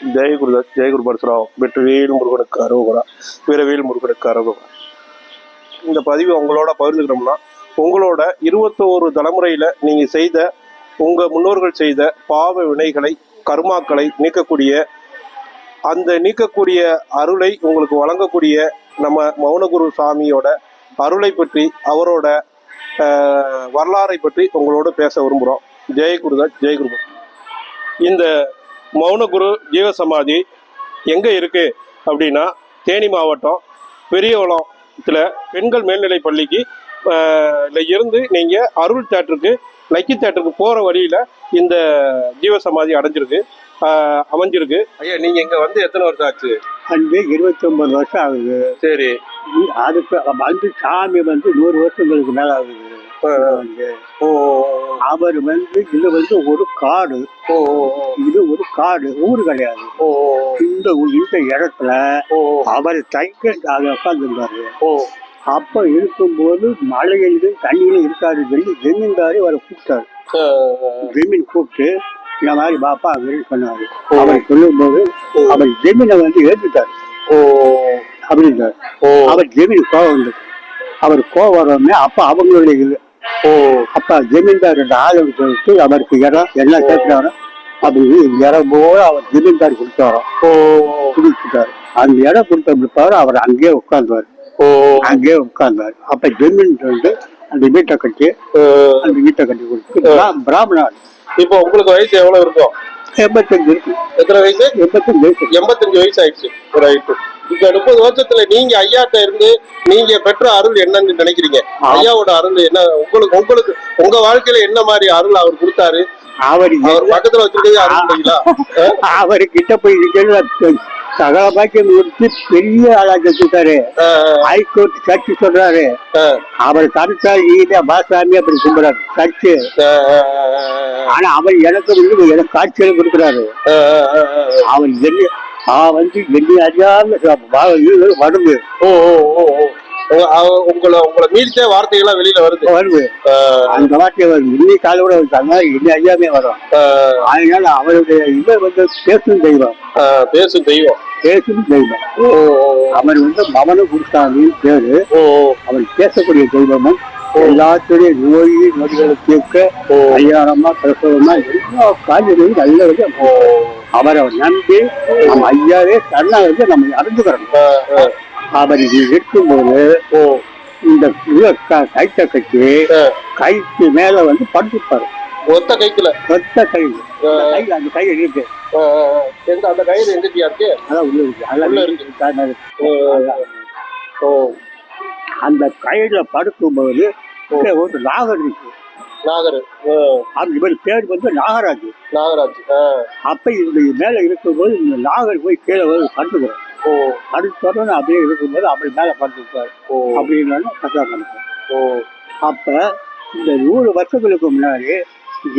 ஜெய குருதாஸ் ஜெய குரு பரசுராம் வெற்றிவேல் முருகனுக்கு அரோகரா வீரவேல் முருகனுக்கு அரோகரா. இந்த பதிவு உங்களோட பகிர்ந்துக்கிறோம்னா உங்களோட இருபத்தோரு தலைமுறையில் நீங்கள் செய்த உங்கள் முன்னோர்கள் செய்த பாவ வினைகளை கர்மாக்களை நீக்கக்கூடிய அந்த நீக்கக்கூடிய அருளை உங்களுக்கு வழங்கக்கூடிய நம்ம மௌனகுரு சாமியோட அருளை பற்றி அவரோட வரலாறை பற்றி உங்களோட பேச விரும்புகிறோம் ஜெய குருதாஸ் ஜெய குரு இந்த மௌனகுரு ஜீவசமாதி எங்கே இருக்கு அப்படின்னா தேனி மாவட்டம் பெரியகுளத்தில் பெண்கள் மேல்நிலை பள்ளிக்கு இருந்து நீங்கள் அருள் தேட்டருக்கு லக்கி தேட்டருக்கு போகிற வழியில் இந்த ஜீவசமாதி அடைஞ்சிருக்கு அமைஞ்சிருக்கு. ஐயா நீங்கள் இங்கே வந்து எத்தனை வருஷம் ஆச்சு? வந்து இருபத்தி ஒன்பது வருஷம் ஆகுது. சரி. அதுக்கு வந்து சாமி வந்து நூறு வருஷங்களுக்கு மேல ஆகுது. அவர் வந்து இது வந்து ஒரு காடு. இது ஒரு காடு ஊர் கிடையாது ஓ. இந்த இந்த இடத்துல ஓ. அவர் அதை உட்காந்துருந்தாரு ஓ. அப்ப இருக்கும்போது மழையிலும் தண்ணியிலும் இருக்காரு சொல்லி ஜெமீன்தாரி அவரை கூப்பிட்டாரு. ஜெமீன் கூப்பிட்டு இந்த மாதிரி பாப்பா அப்படின்னு சொன்னாரு. அவர் சொல்லும்போது அவர் ஜெமீனை வந்து ஏற்றுட்டார் ஓ. அப்படின்றார். அவர் ஜெமீன் கோவம் வந்து அவர் கோவம் அப்ப அவங்களுடைய ஓ அப்ப ஜமீன்தார் ஆளும் சொல்லிட்டு அவருக்கு இடம் எல்லாம் கேட்கிறாரோ. அப்படி இடம் போல அவர் ஜமீன்தார் கொடுத்தாரோ ஓ. கொடுத்துட்டாரு. அந்த இடம் கொடுத்த பிற்பாடு அவர் அங்கேயே உட்கார்ந்தார். ஓ. அங்கேயே உட்கார்ந்தார். அப்ப ஜமீன் வந்து அந்த வீட்டை கட்டி அந்த வீட்டை கட்டி கொடுத்து பிரா- பிராமணர் இப்போ உங்களுக்கு வயசு எவ்வளவு இருக்கும்? எண்பத்தஞ்சு இருக்கு. எத்தனை வயசு? எண்பத்தஞ்சு வயசு. எண்பத்தஞ்சு வயசு ஆயிடுச்சு. ரைட்டு இப்ப முப்பது வருஷத்துல நீங்க ஐயாட்ட இருந்து நீங்க பெற்ற அருள் என்னன்னு நினைக்கிறீங்க? ஐயாவோட அருள் என்ன உங்களுக்கு உங்களுக்கு உங்க வாழ்க்கையில என்ன மாதிரி அருள் அவர் கொடுத்தாரு? அவர் அவர் பக்கத்துல வச்சிருக்கிறது அருள் இல்லைங்களா? அவர் கிட்ட போய் சகல பாக்கியம் கொடுத்து பெரிய ஆளாக்கி வச்சுட்டாரு ஹைகோர்ட் சர்ச்சு சொல்றாரு. அவர் கருத்தா ஈட பாசாமி அப்படி கும்பிடாரு சர்ச்சு ஆனா அவர் எனக்கு வந்து எனக்கு காட்சியில கொடுக்குறாரு. அவர் என்ன நான் வந்து என்ன அறியாம வருது ஓ ஓ. ஓ உங்களை உங்களை மீறிச்ச வார்த்தைகள்லாம் வெளியில வருது. வருது. அந்த வார்த்தை வரும் இன்னைக்கு அந்த மாதிரி என்ன அறியாமே வரும். அதனால அவருடைய இதை வந்து பேசும் தெய்வம். பேசும் தெய்வம். பேசும் தெய்வம். ஓ அவர் வந்து மவன குருசாமின்னு பேரு ஓ அவர் பேசக்கூடிய தெய்வமும் எல்லாத்துடைய நோய் நொடிகளை தீர்க்க கல்யாணமா பிரசவமா எல்லா காரியங்களும் நல்ல அவரை நம்பி நம்ம ஐயாவே தன்னை வந்து நம்ம அறிஞ்சுக்கிறோம். அவர் இருக்கும்போது ஓ. இந்த கைத்தை கட்டி. கைக்கு மேல வந்து படுத்துப்பாரு ஒத்த கைக்குல. ஒத்த கை அந்த கை அந்த கை இருக்கு. எங்க அந்த எங்கத்தியா இருக்கு? அதான் உள்ள இருக்கு. அதான் இருக்கு. ஓ. அந்த கயிறுல படுக்கும்போது ஒரு நாகர் இருக்கு. நாகர் அந்த இவர் பேர் வந்து நாகராஜ். நாகராஜ் அப்ப இந்த மேல இருக்கும்போது இந்த நாகர் போய் கீழே வந்து படுத்துக்கிறோம் ஓ. படுத்தோடனே அப்படியே இருக்கும்போது அப்படி மேல படுத்துப்பாரு ஓ. அப்படின்னு கஷ்டம் பண்ணுறோம் ஓ. அப்ப இந்த நூறு வருஷங்களுக்கு முன்னாடி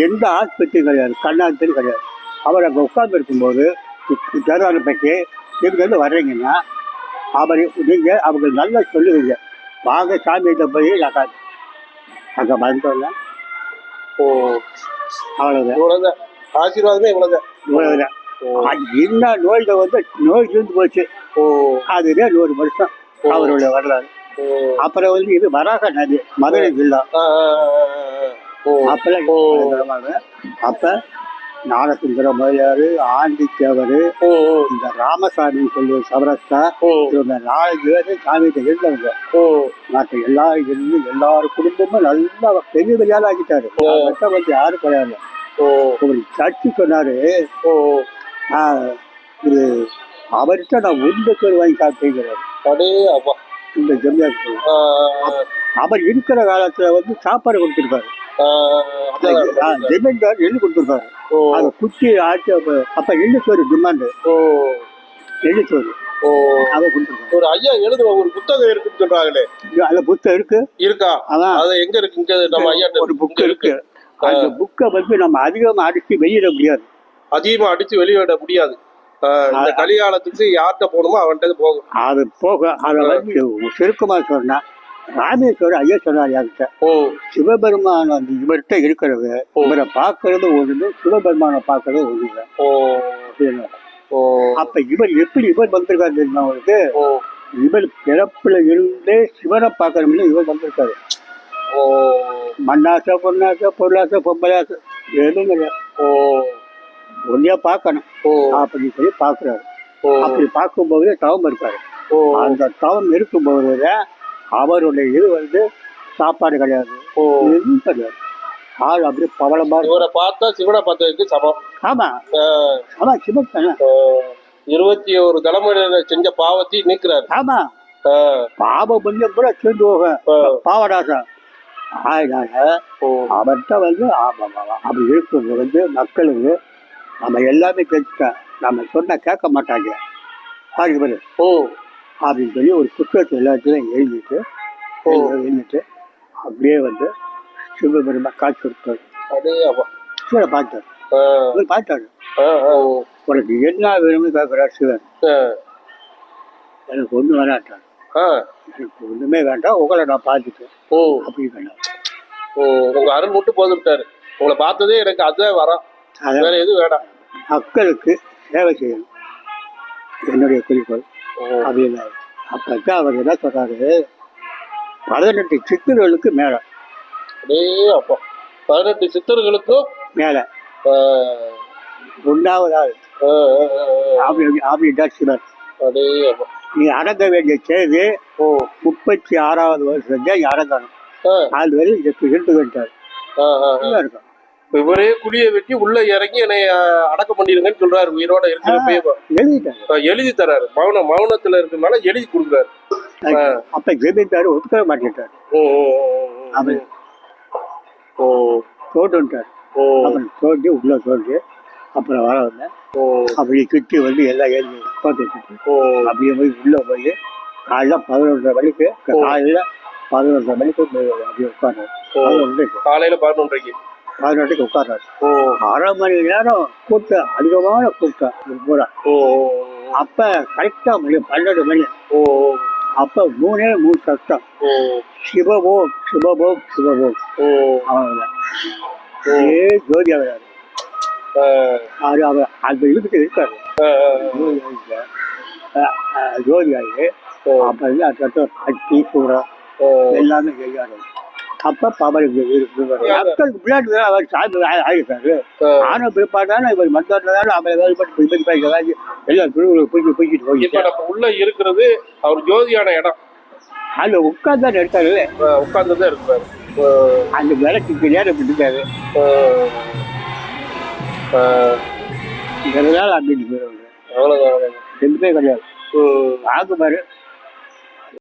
எந்த ஆஸ்பத்திரி கிடையாது கண்ணாஸ்பத்திரி கிடையாது. அவர் அங்கே உட்கார்ந்து இருக்கும்போது தருவாரப்பைக்கு இங்கேருந்து வர்றீங்கன்னா அவர் நீங்க அவங்க நல்லா சொல்லுவீங்க. வாங்க சாமிகிட்ட போய் நான் அங்கே வந்தோம்ல ஓ. அவ்வளோதான் இவ்வளவுதான். ஆசீர்வாதமே இவ்வளவுதான். அது என்ன நோயில வந்து நோய் தீர்ந்து போச்சு. ஓ. அதுவே நூறு வருஷம் அவருடைய வரலாறு. அப்புறம் வந்து இது வராக நதி மதுரை ஜில்லா. அப்பெல்லாம். அப்ப ஞானசுந்தர முதலியாரு ஆண்டித்தேவர் இந்த ராமசாமின்னு சொல்லி சவரஸ்தா இவங்க நாலு பேர் சாமிகிட்ட இருந்தவங்க. மற்ற எல்லாரும் இருந்து எல்லாரும் குடும்பமும் நல்லா பெரிய பெரிய ஆள் ஆக்கிட்டாரு வந்து யாரும் கிடையாது. ஒரு சர்ச்சு சொன்னாரு. ஓ. "ஆ, இது அவர்கிட்ட நான் உருண்டை பேர் வாங்கி சாப்பிட்டுங்கிறாரு இந்த ஆஹ் அவர் இருக்கிற காலத்துல வந்து சாப்பாடு கொடுத்துருக்காரு அதான். ஜெமீன்தார் எழுதி கொடுத்துருக்காரு ஓ அதை குச்சி ஆச்சு அப்ப எள்ளுச்சோறு டிமாண்டு ஓ. எள்ளுச்சோறு ஓ. அதை ஒரு ஐயா எழுதுன ஒரு புத்தகம் இருக்குன்னு சொல்றாங்களே. அதுல புத்தகம் இருக்கு. இருக்கா? அதான். அது எங்க இருக்கு? இங்க நம்ம ஐயா ஒரு புக் இருக்கு. அந்த புக்கை வந்து நம்ம அதிகமா அடிச்சு வெளியிட முடியாது. அதிகமா அடிச்சு வெளியிட முடியாது. இந்த கலிகாலத்துக்கு யார்கிட்ட போகணுமோ அவன்கிட்ட போகும் அது போக அதை வந்து சுருக்கமா சொன்னா ராமேஸ்வரம் ஐயா சொன்னார் என்கிட்ட. ஓ. சிவபெருமான் வந்து இவர்கிட்ட இருக்கிறது இவரை பார்க்கறது ஒண்ணு சிவபெருமானை பார்க்கறது ஓ. அப்ப இவர் எப்படி இவர் வந்திருக்காரு தெரியுமா அவருக்கு ஓ. இவர் பிறப்புல இருந்தே சிவனை பார்க்கணும்னு இவர் வந்திருக்காரு. ஓ. மண்ணாசை பொண்ணாசை பொருளாசை பொம்பளாசை எதுவும் கிடையாது ஓ. ஒன்றையா பார்க்கணும். ஓ. அப்படின்னு சொல்லி பார்க்குறாரு. ஓ. அப்படி பார்க்கும்போது தவம் இருக்காரு ஓ. அந்த தவம் இருக்கும்போது அவருடைய இது வந்து சாப்பாடு கிடையாது. ஓ. எதுவும் கிடையாது. ஆள் அப்படியே பவளமா. இவரை பார்த்தா சிவனை பார்த்ததுக்கு சமம். ஆமா. ஆமா சிவன் தானே. இருபத்தி ஒரு தலைமுறையில செஞ்ச பாவத்தை நீக்கிறாரு. ஆமா. ஆஹ், பாவ புண்ணியம் கூட சேர்ந்து போக. அதனால ஓ. அவர்கிட்ட வந்து அப்படி இருக்கிறது வந்து மக்களுக்கு நம்ம எல்லாமே தெரிஞ்சுட்டா. நம்ம சொன்னா கேட்க மாட்டாங்க. பாருங்க பாரு ஓ. அப்படின்னு சொல்லி ஒரு புத்தகத்தை எல்லாத்தையும் எழுதிட்டு. எழுதிட்டு அப்படியே வந்து சிவபெருமா காட்சி கொடுத்தாரு. சிவனை பார்த்தாரு. இவர் பார்த்தாரு. உனக்கு என்ன வேணும்னு கேட்கிறார் சிவன். எனக்கு ஒன்றும் வேணாட்டார். எனக்கு ஒன்றுமே வேண்டாம். உங்களை நான் பார்த்துட்டேன் ஓ. அப்படின்னு வேண்டாம் ஓ, உங்க அருள் மட்டும் போதுட்டாரு உங்களை பார்த்ததே எனக்கு அதுதான் வரம். வேற எதுவும் வேண்டாம். மக்களுக்கு சேவை செய்யணும். என்னுடைய குறிக்கோள். அப்படின்னாரு அப்போ அவர் என்ன சொல்றாரு? பதினெட்டு சித்தர்களுக்கு மேலே. அதே அப்பா பதினெட்டு சித்தர்களுக்கும் மேலே. ஒன்றாவது ஆள். ஆஹ், ஆஹ், ஆஹ், அப்படி அப்படின்ட்டார் சிவன் அதே அப்பா. நீ அடங்க வேண்டிய செய்தி முப்பத்தி ஆறாவது வருஷம் நீ அடங்கணும் அது வரை இதுக்கு இருந்து ஆஹ். இருக்கும். இவரே குழிய வெட்டி உள்ள இறங்கி என்னை அடக்கம் பண்ணிருங்கன்னு சொல்றாரு. உயிரோட ஆஹ், எழுதி தராரு. மௌன மௌனத்துல இருக்கிறதுனால எழுதி கொடுக்குறாரு. அப்ப ஜெமித்தாரு ஒத்துக்க மாட்டேன்ட்டார். ஓ ஓ அப்புறம் தோண்டி உள்ள தோண்டி அப்புறம் வர வந்தேன் ஓ. அப்படி சுற்றி வந்து எல்லாம் எழுதி உட்காந்து ஓ. அப்படியே போய் உள்ள போய் காலைல பதினொன்றரை மணிக்கு காலையில பதினொன்றரை மணிக்கு அப்படியே. பதினொன்றைக்கு காலையில பதினொன்றைக்கு பதினொன்றைக்கு உட்கார்றாரு. ஓ. அரை மணி நேரம் கூட்டம் அதிகமான கூட்டம். இது பூரா ஓ. அப்ப கரெக்டா மணி பன்னெண்டு மணி. ஓ. அப்ப மூணே மூணு சத்தம் ஓ. சிவபோம் சிவபோம் சிவபோம் ஓ. அவங்க ஏ ஜோதி அவர் ஆஹ், அது அவர். அந்த இழுக்கிட்டு இருக்காரு. ஜோதி ஆகி அப்ப வந்து அந்த சத்தம் அட்டி சூடம். எல்லாமே செய்யாரு அப்ப பவருக்கு மக்களுக்கு பிள்ளாட்டு அவர் சாமி ஆ- ஆகிருக்காரு ஆஹ். ஆன பிற்பாடான இவர் மந்தோட்டதாலும் அவரை வேறுபட்டு பாய்க்கிறாரு எல்லாம் போய் இப்ப போயிட்டு. நம்ம உள்ள இருக்கிறது அவர் ஜோதியான இடம். அதுல உட்கார்ந்து இருக்காரு. உட்கார்ந்துதான் இருக்கிறாரு அந்த விளக்கு நேரம் அவ்வளவுதான் இதனால அப்படின்னு போயிருவாங்க ரெண்டுமே கிடையாது. ம். ஆகுமாரு